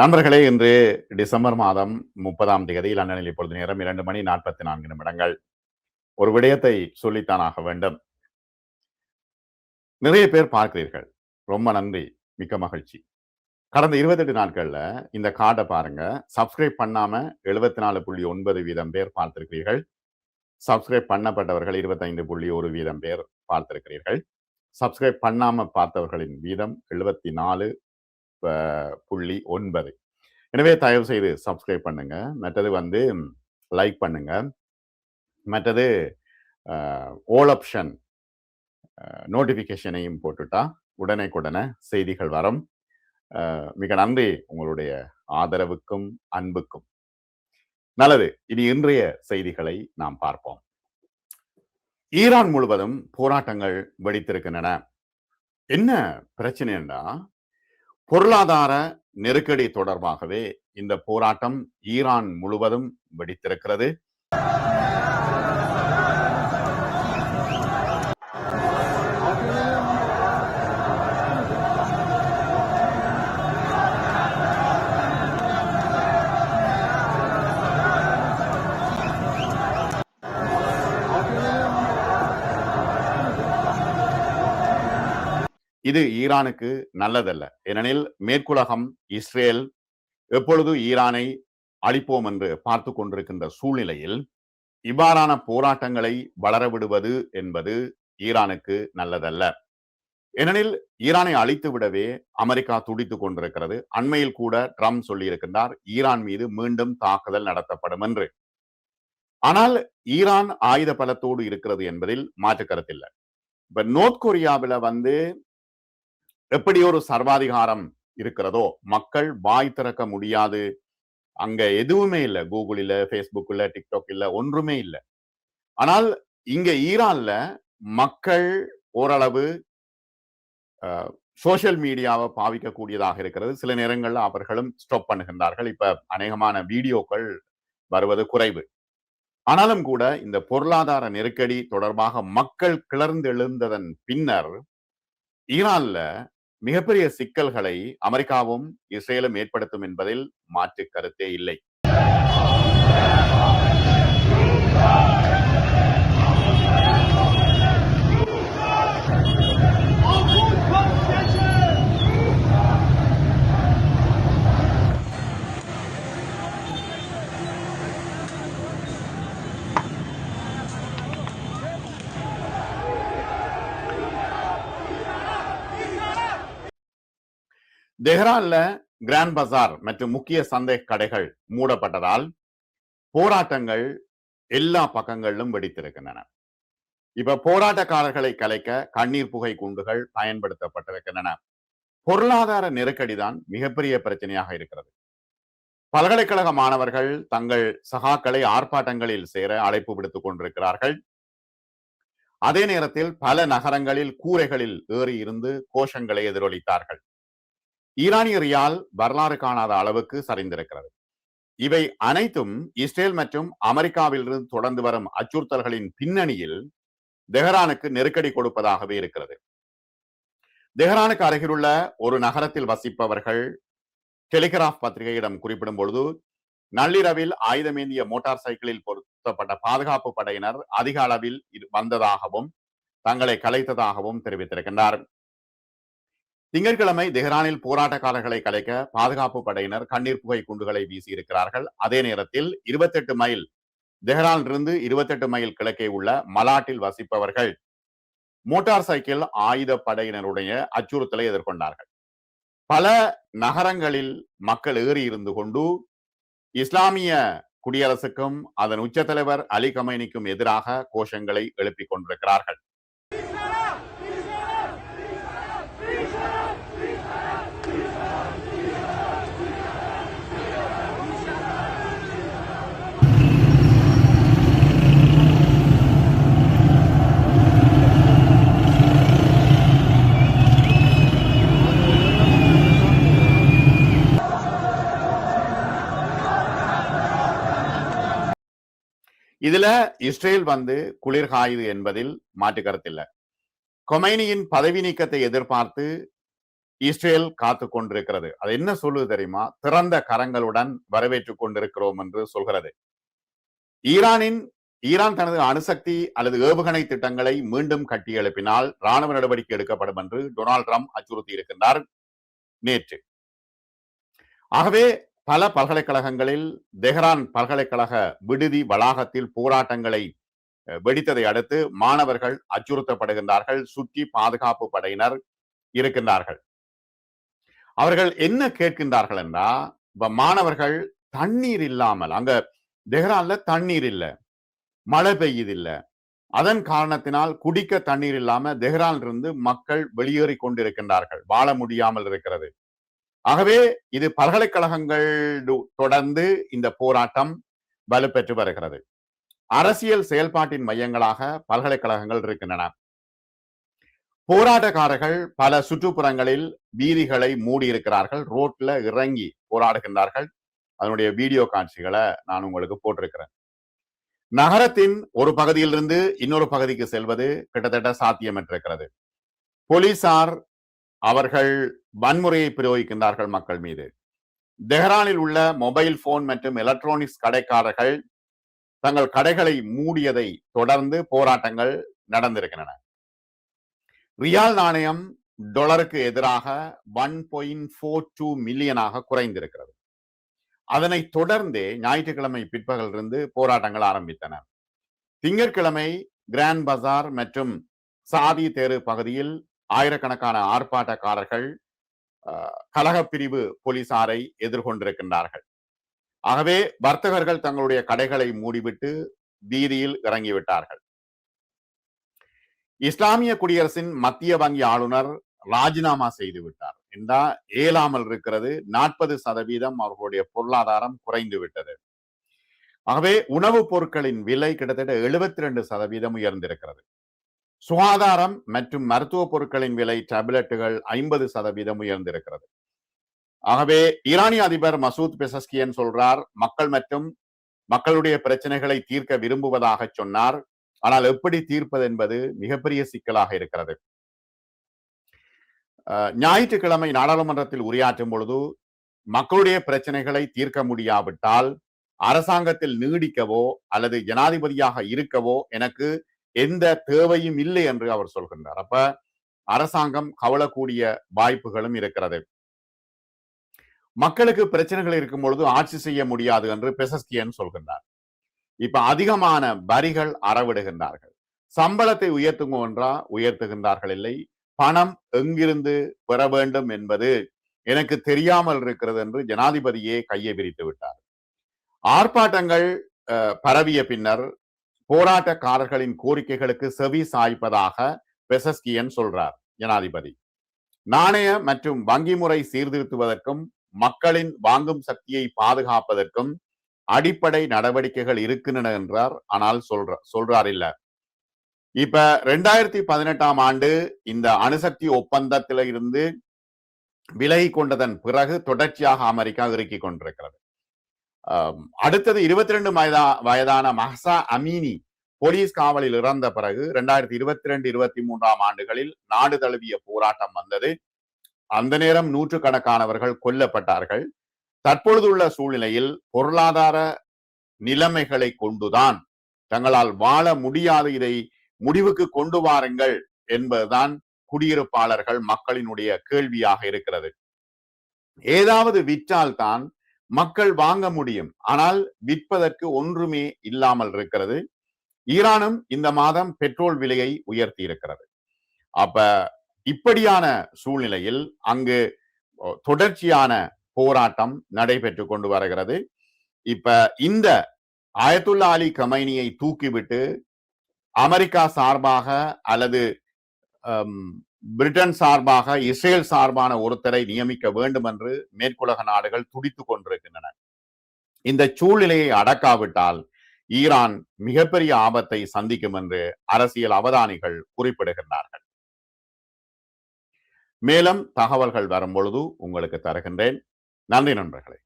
நண்பர்களே இன்று டிசம்பர் மாதம் முப்பதாம் தேதி லண்டனில் இப்பொழுது நேரம் இரண்டு மணி நாற்பத்தி நான்கு நிமிடங்கள். ஒரு விடயத்தை சொல்லித்தானாக வேண்டும். நிறைய பேர் பார்க்கிறீர்கள். ரொம்ப நன்றி மிக்க மகிழ்ச்சி. கடந்த இருபத்தெட்டு நாட்கள்ல இந்த கார்டை பாருங்க. சப்ஸ்கிரைப் பண்ணாம எழுபத்தி நாலு புள்ளி ஒன்பது வீதம் பேர் பார்த்திருக்கிறீர்கள். சப்ஸ்கிரைப் பண்ணப்பட்டவர்கள் இருபத்தைந்து புள்ளி ஒரு வீதம் பேர் பார்த்திருக்கிறீர்கள். சப்ஸ்கிரைப் பண்ணாம பார்த்தவர்களின் வீதம் எழுபத்தி நாலு புள்ளி ஒன்பது. எனவே தயவு செய்து சப்ஸ்கிரைப் பண்ணுங்க. மற்றது வந்து லைக் பண்ணுங்க. மற்றது ஓல் ஆப்ஷன் நோட்டிஃபிகேஷனையும் போட்டுட்டா உடனே செய்திகள் வரும். மிக நன்றி உங்களுடைய ஆதரவுக்கும் அன்புக்கும். நல்லது இனி இன்றைய செய்திகளை நாம் பார்ப்போம். ஈரான் முழுவதும் போராட்டங்கள் வெடித்திருக்கின்றன. என்ன பிரச்சனைன்னா பொருளாதார நெருக்கடி தொடர்பாகவே இந்த போராட்டம் ஈரான் முழுவதும் வெடித்திருக்கிறது. இது ஈரானுக்கு நல்லதல்ல. ஏனெனில் மேற்குலகம் இஸ்ரேல் எப்பொழுது ஈரானை அழிப்போம் என்று பார்த்து கொண்டிருக்கின்ற சூழ்நிலையில் இவ்வாறான போராட்டங்களை வளரவிடுவது என்பது ஈரானுக்கு நல்லதல்ல. ஏனெனில் ஈரானை அழித்து விடவே அமெரிக்கா துடித்துக் கொண்டிருக்கிறது. அண்மையில் கூட ட்ரம்ப் சொல்லியிருக்கின்றார் ஈரான் மீது மீண்டும் தாக்குதல் நடத்தப்படும் என்று. ஆனால் ஈரான் ஆயுத பலத்தோடு இருக்கிறது என்பதில் மாற்று கருத்தில்லை. இப்ப நோர்த் கொரியாவில வந்து எப்படி ஒரு சர்வாதிகாரம் இருக்கிறதோ மக்கள் வாய் திறக்க முடியாது. அங்க எதுவுமே இல்லை. கூகுள் இல்ல ஃபேஸ்புக் இல்ல டிக்டாக் இல்ல ஒன்றுமே இல்லை. ஆனால் இங்க ஈரான்ல மக்கள் ஓரளவு சோசியல் மீடியாவை பாவிக்கக்கூடியதாக இருக்கிறது. சில நேரங்களில் அவர்களும் ஸ்டாப் பண்ணுகின்றார்கள். இப்ப அநேகமான வீடியோக்கள் வருவது குறைவு. ஆனாலும் கூட இந்த பொருளாதார நெருக்கடி தொடர்பாக மக்கள் கிளர்ந்து எழுந்ததன் பின்னர் ஈரான்ல மிகப்பெரிய சிக்கல்களை அமெரிக்காவும் இஸ்ரேலும் ஏற்படுத்தும் என்பதில் மாற்று கருத்தே இல்லை. தெஹ்ரான்ல கிராண்ட் பசார் மற்றும் முக்கிய சந்தை கடைகள் மூடப்பட்டதால் போராட்டங்கள் எல்லா பக்கங்களிலும் வெடித்திருக்கின்றன. இப்ப போராட்டக்காரர்களை கலைக்க கண்ணீர் புகை குண்டுகள் பயன்படுத்தப்பட்டிருக்கின்றன. பொருளாதார நெருக்கடி தான் மிகப்பெரிய பிரச்சனையாக இருக்கிறது. பல்கலைக்கழக மாணவர்கள் தங்கள் சகாக்களை ஆர்ப்பாட்டங்களில் சேர அழைப்பு விடுத்துக் கொண்டிருக்கிறார்கள். அதே நேரத்தில் பல நகரங்களில் கூரைகளில் ஏறி இருந்து கோஷங்களை எதிரொலித்தார்கள். ஈரானிய ரியால் வரலாறு காணாத அளவுக்கு சரிந்திருக்கிறது. இவை அனைத்தும் இஸ்ரேல் மற்றும் அமெரிக்காவிலிருந்து தொடர்ந்து வரும் அச்சுறுத்தல்களின் பின்னணியில் தெஹரானுக்கு நெருக்கடி கொடுப்பதாகவே இருக்கிறது. தெஹரானுக்கு அருகிலுள்ள ஒரு நகரத்தில் வசிப்பவர்கள் டெலிகிராஃப் பத்திரிகையிடம் குறிப்பிடும் பொழுது நள்ளிரவில் ஆயுதமேந்திய மோட்டார் சைக்கிளில் பொருத்தப்பட்ட பாதுகாப்பு படையினர் அதிக அளவில் வந்ததாகவும் தங்களை கலைத்ததாகவும் தெரிவித்திருக்கின்றார். திங்கட்கிழமை தெஹ்ரானில் போராட்டக்காரர்களை கலைக்க பாதுகாப்பு படையினர் கண்ணீர் புகை குண்டுகளை வீசியிருக்கிறார்கள். அதே நேரத்தில் இருபத்தெட்டு மைல் தெஹ்ரானிலிருந்து இருபத்தெட்டு மைல் கிழக்கே உள்ள மலாட்டில் வசிப்பவர்கள் மோட்டார் சைக்கிள் ஆயுத படையினருடைய அச்சுறுத்தலை எதிர்கொண்டார்கள். பல நகரங்களில் மக்கள் ஏறி இருந்து கொண்டு இஸ்லாமிய குடியரசுக்கும் அதன் உச்ச தலைவர் அலி கமைனிக்கும் எதிராக கோஷங்களை எழுப்பிக் கொண்டிருக்கிறார்கள். இதுல இஸ்ரேல் வந்து குளிர் காயுது என்பதில் மாற்று கருத்தில்லை. கொமைனியின் பதவி நீக்கத்தை எதிர்பார்த்து இஸ்ரேல் காத்து கொண்டிருக்கிறது. அது என்ன சொல்லுது தெரியுமா? திறந்த கரங்களுடன் வரவேற்றுக் கொண்டிருக்கிறோம் என்று சொல்கிறது. ஈரானின் ஈரான் தனது அணுசக்தி அல்லது ஏவுகணை திட்டங்களை மீண்டும் கட்டி எழுப்பினால் ராணுவ நடவடிக்கை எடுக்கப்படும் என்று டொனால்ட் ட்ரம்ப் அச்சுறுத்தி இருக்கின்றார் நேற்று. ஆகவே பல பல்கலைக்கழகங்களில் தெஹ்ரான் பல்கலைக்கழக விடுதி வளாகத்தில் போராட்டங்களை வெடித்ததை அடுத்து மாணவர்கள் அச்சுறுத்தப்படுகின்றார்கள் சுற்றி பாதுகாப்பு படையினர் இருக்கின்றார்கள். அவர்கள் என்ன கேட்கின்றார்கள் என்றா இப்ப மாணவர்கள் தண்ணீர் இல்லாமல் அங்க தெஹ்ரான்ல தண்ணீர் இல்லை மழை பெய்யுது அதன் காரணத்தினால் குடிக்க தண்ணீர் இல்லாம தெஹ்ரான் இருந்து மக்கள் வெளியேறி கொண்டிருக்கின்றார்கள். வாழ முடியாமல் இருக்கிறது. ஆகவே இது பல்கலைக்கழகங்கள் தொடர்ந்து இந்த போராட்டம் வலுப்பெற்று வருகிறது. அரசியல் செயல்பாட்டின் மையங்களாக பல்கலைக்கழகங்கள் இருக்கின்றன. போராட்டக்காரர்கள் பல சுற்றுப்புறங்களில் வீதிகளை மூடி இருக்கிறார்கள் ரோட்ல இறங்கி போராடுகின்றார்கள். அதனுடைய வீடியோ காட்சிகளை நான் உங்களுக்கு போட்டிருக்கிறேன். நகரத்தின் ஒரு பகுதியிலிருந்து இன்னொரு பகுதிக்கு செல்வது கிட்டத்தட்ட சாத்தியமற்றிருக்கிறது. போலீசார் அவர்கள் வன்முறையை பிரயோகிக்கின்றார்கள் மக்கள் மீது. தெஹ்ரானில் உள்ள மொபைல் போன் மற்றும் எலக்ட்ரானிக்ஸ் கடைக்காரர்கள் தங்கள் கடைகளை மூடியதை தொடர்ந்து போராட்டங்கள் நடந்திருக்கின்றன. ரியால் நாணயம் டாலருக்கு எதிராக ஒன் பாயிண்ட் ஃபோர் டூ மில்லியனாக குறைந்திருக்கிறது. அதனை தொடர்ந்தே ஞாயிற்றுக்கிழமை பிற்பகல் இருந்து போராட்டங்கள் ஆரம்பித்தன. திங்கட்கிழமை கிராண்ட் பஜார் மற்றும் சாதி தேரு பகுதியில் ஆயிரக்கணக்கான ஆர்ப்பாட்டக்காரர்கள் கழக பிரிவு போலீசாரை எதிர்கொண்டிருக்கின்றார்கள். ஆகவே வர்த்தகர்கள் தங்களுடைய கடைகளை மூடிவிட்டு வீதியில் இறங்கிவிட்டார்கள். இஸ்லாமிய குடியரசின் மத்திய வங்கி ஆளுநர் ராஜினாமா செய்து விட்டார் என்றா இயலாமல் இருக்கிறது. நாற்பது சதவீதம் அவர்களுடைய பொருளாதாரம் குறைந்து விட்டது ஆகவே உணவுப் பொருட்களின் விலை கிட்டத்தட்ட எழுபத்தி ரெண்டு சதவீதம் உயர்ந்திருக்கிறது. சுகாதாரம் மற்றும் மருத்துவ பொருட்களின் விலை டேப்லெட்டுகள் ஐம்பது சதவீதம் உயர்ந்திருக்கிறது. ஆகவே ஈரானிய அதிபர் மசூத் பெசஸ்கியன் சொல்றார் மக்கள் மற்றும் மக்களுடைய பிரச்சனைகளை தீர்க்க விரும்புவதாக சொன்னார். ஆனால் எப்படி தீர்ப்பது என்பது மிகப்பெரிய சிக்கலாக இருக்கிறது. ஞாயிற்றுக்கிழமை நாடாளுமன்றத்தில் உரையாற்றும் பொழுது மக்களுடைய பிரச்சனைகளை தீர்க்க முடியாவிட்டால் அரசாங்கத்தில் நீடிக்கவோ அல்லது ஜனாதிபதியாக இருக்கவோ எனக்கு எந்த தேவையும் இல்லை என்று அவர் சொல்கின்றார். அப்ப அரசாங்கம் கவலக்கூடிய வாய்ப்புகளும் இருக்கிறது. மக்களுக்கு பிரச்சனைகள் இருக்கும் பொழுது ஆட்சி செய்ய முடியாது என்று பெசஸ்கியன் சொல்கின்றார். இப்ப அதிகமான வரிகள் அறவிடுகின்றார்கள். சம்பளத்தை உயர்த்துங்கன்றா உயர்த்துகின்றார்கள் இல்லை. பணம் எங்கிருந்து பெற வேண்டும் என்பது எனக்கு தெரியாமல் இருக்கிறது என்று ஜனாதிபதியே கையை விரித்து விட்டார். ஆர்ப்பாட்டங்கள் பரவிய பின்னர் போராட்டக்காரர்களின் கோரிக்கைகளுக்கு செவி சாய்ப்பதாக பெசஸ்கியன் சொல்றார் ஜனாதிபதி. நாணய மற்றும் வங்கி முறை சீர்திருத்துவதற்கும் மக்களின் வாங்கும் சக்தியை பாதுகாப்பதற்கும் அடிப்படை நடவடிக்கைகள் இருக்கின்றன என்றார் ஆனால் சொல்ற சொல்றார் இல்ல. இப்ப ரெண்டாயிரத்தி பதினெட்டாம் ஆண்டு இந்த அணுசக்தி ஒப்பந்தத்தில இருந்து விலகி கொண்டதன் பிறகு தொடர்ச்சியாக அமெரிக்கா இறுக்கி கொண்டிருக்கிறது. அடுத்தது இருபத்தி ரெண்டு வயதா வயதான மஹசா அமீனி போலீஸ் காவலில் இறந்த பிறகு ரெண்டாயிரத்தி இருபத்தி ரெண்டு இருபத்தி மூன்றாம் ஆண்டுகளில் நாடு தழுவிய போராட்டம் வந்தது. அந்த நேரம் நூற்றுக்கணக்கானவர்கள் கொல்லப்பட்டார்கள். தற்பொழுதுள்ள சூழ்நிலையில் பொருளாதார நிலைமைகளை கொண்டுதான் தங்களால் வாழ முடியாத. இதை முடிவுக்கு கொண்டு வாருங்கள் என்பதுதான் குடியிருப்பாளர்கள் மக்களினுடைய கேள்வியாக இருக்கிறது. ஏதாவது விற்றால் தான் மக்கள் வாங்க முடியும். ஆனால் விற்பதற்கு ஒன்றுமே இல்லாமல் இருக்கிறது. ஈரானும் இந்த மாதம் பெட்ரோல் விலையை உயர்த்தி இருக்கிறது. அப்ப இப்படியான சூழ்நிலையில் அங்கு தொடர்ச்சியான போராட்டம் நடைபெற்று கொண்டு வருகிறது. இப்ப இந்த ஆயத்துல்லா அலி கமைனியை தூக்கிவிட்டு அமெரிக்கா சார்பாக அல்லது பிரிட்டன் சார்பாக இஸ்ரேல் சார்பான ஒருத்தரை நியமிக்க வேண்டும் என்று மேற்குலக நாடுகள் துடித்துக் கொண்டிருக்கின்றன. இந்த சூழ்நிலையை அடக்காவிட்டால் ஈரான் மிகப்பெரிய ஆபத்தை சந்திக்கும் என்று அரசியல் அவதானிகள் குறிப்பிடுகின்றார்கள். மேலும் தகவல்கள் வரும்பொழுது உங்களுக்கு தருகின்றேன். நன்றி நண்பர்களே.